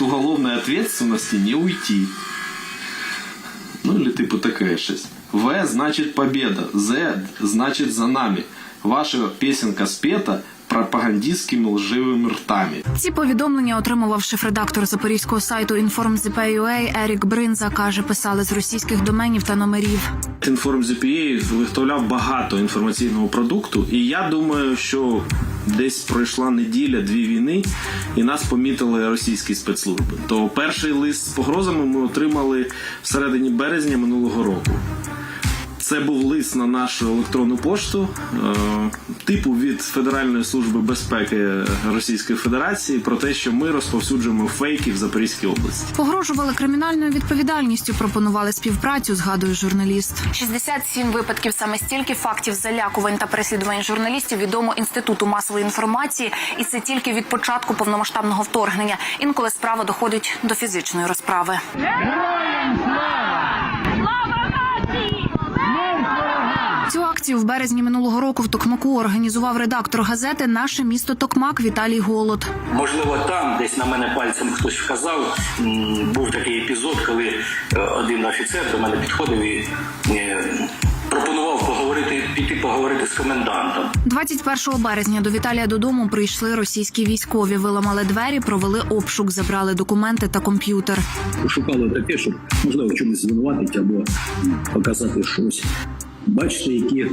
от уголовной ответственности не уйти. Ну или типу таке щось. В значит победа. З значит за нами. Ваша песенка спета пропагандистскими лживими ртами. Ці повідомлення отримував шеф-редактор запорізького сайту InformZPUA Ерік Бринза. каже, писали з російських доменів та номерів. Інформ.ZPA виготовляв багато інформаційного продукту, і я думаю, що десь пройшла неділя-дві війни, і нас помітили російські спецслужби. То перший лист з погрозами ми отримали всередині березня минулого року. Це був лист на нашу електронну пошту, е, типу від Федеральної служби безпеки Російської Федерації про те, що ми розповсюджуємо фейки в Запорізькій області. Погрожували кримінальною відповідальністю. Пропонували співпрацю. Згадує журналіст. 67 випадків саме стільки фактів залякувань та переслідувань журналістів відомо інституту масової інформації, і це тільки від початку повномасштабного вторгнення. Інколи справа доходить до фізичної розправи. Цю акцію в березні минулого року в Токмаку організував редактор газети Наше місто Токмак Віталій Голод. Можливо, там десь на мене пальцем хтось вказав. Був такий епізод, коли е, один офіцер до мене підходив і е, пропонував поговорити, піти поговорити з комендантом. 21 березня до Віталія додому прийшли російські військові, виламали двері, провели обшук, забрали документи та комп'ютер. шукали таке, щоб можливо чомусь звинуватити або показати щось. Бачите, які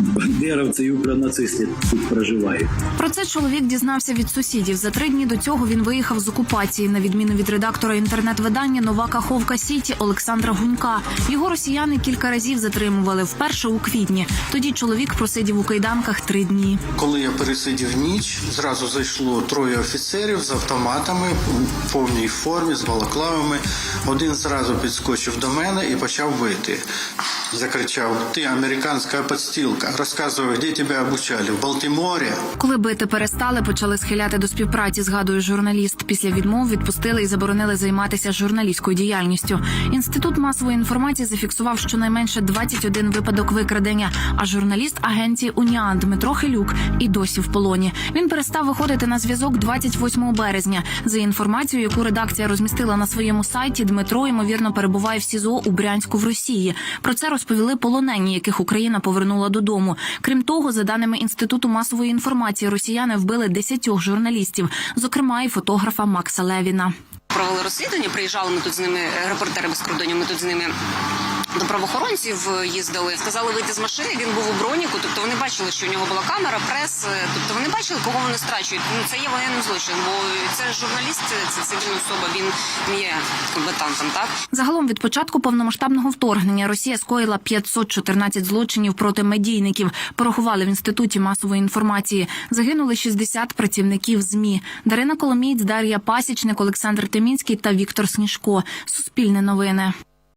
бандеровці і укронацисти тут проживають. Про це чоловік дізнався від сусідів. За три дні до цього він виїхав з окупації, на відміну від редактора інтернет-видання Нова Каховка Сіті Олександра Гунька. Його росіяни кілька разів затримували вперше у квітні. Тоді чоловік просидів у кайданках три дні. Коли я пересидів ніч, зразу зайшло троє офіцерів з автоматами в повній формі, з балаклавами. Один зразу підскочив до мене і почав вити. Закричав: Ти американська подстілка. Розказував, де тебе обучали? В Балтіморі. Коли бити перестали, почали схиляти до співпраці. Згадує журналіст. Після відмов відпустили і заборонили займатися журналістською діяльністю. Інститут масової інформації зафіксував щонайменше 21 випадок викрадення. А журналіст агенції Уніан Дмитро Хилюк і досі в полоні. Він перестав виходити на зв'язок 28 березня. За інформацією, яку редакція розмістила на своєму сайті, Дмитро ймовірно перебуває в СІЗО у Брянську в Росії. Про це розповіли полонені, яких Україна повернула додому. Крім того, за даними інституту масової інформації, росіяни вбили 10 журналістів, зокрема і фотографа Макса Левіна. провели розслідування. Приїжджали ми тут з ними, репортери без кордонів. Ми тут з ними. До правоохоронців е, їздили, сказали вийти з машини. Він був у броніку, тобто вони бачили, що у нього була камера, прес. е, Тобто вони бачили, кого вони страчують. Ну це є воєнний злочин, бо це журналіст, це цивільна особа. Він не є комбатантом. Так Загалом від початку повномасштабного вторгнення Росія скоїла 514 злочинів проти медійників. Порахували в інституті масової інформації. Загинули 60 працівників змі. Дарина Коломієць, Дар'я Пасічник, Олександр Темінський та Віктор Сніжко. Суспільне новини.